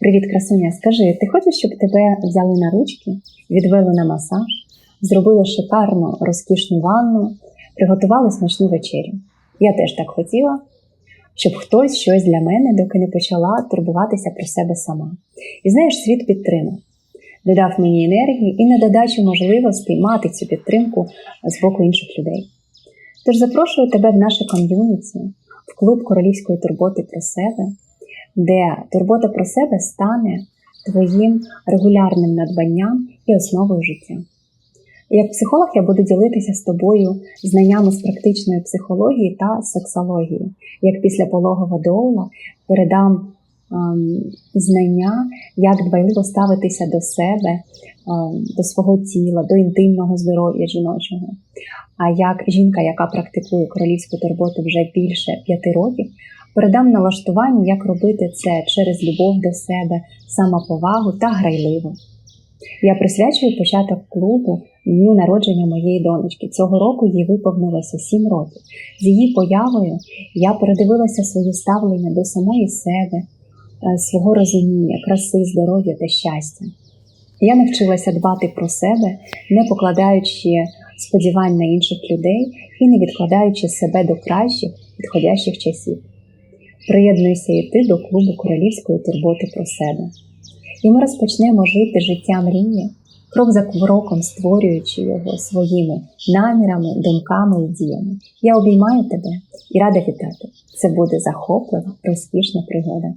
Привіт, красуня. Скажи, ти хочеш, щоб тебе взяли на ручки, відвели на масаж, зробили шикарну розкішну ванну, приготували смачну вечерю? Я теж так хотіла, щоб хтось щось для мене, доки не почала турбуватися про себе сама. І знаєш, світ підтримав. Додав мені енергії і на додачу можливостей мати цю підтримку з боку інших людей. Тож запрошую тебе в наше ком'юніті, в клуб королівської турботи про себе, де турбота про себе стане твоїм регулярним надбанням і основою життя. Як психолог я буду ділитися з тобою знаннями з практичної психології та сексології. Як після пологова доула передам ем, знання, як дбайливо ставитися до себе, ем, до свого тіла, до інтимного здоров'я жіночого. А як жінка, яка практикує королівську турботу вже більше п'яти років, передам налаштування, як робити це через любов до себе, самоповагу та грайливо. Я присвячую початок клубу дню народження моєї донечки. Цього року їй виповнилося 7 років. З її появою я передивилася своє ставлення до самої себе, е, свого розуміння, краси, здоров'я та щастя. Я навчилася дбати про себе, не покладаючи сподівань на інших людей і не відкладаючи себе до кращих підходящих часів. Приєднуйся і ти до клубу королівської турботи про себе. І ми розпочнемо жити життя мрії, крок за кроком створюючи його своїми намірами, думками і діями. Я обіймаю тебе і рада вітати. Це буде захоплива, розкішна пригода.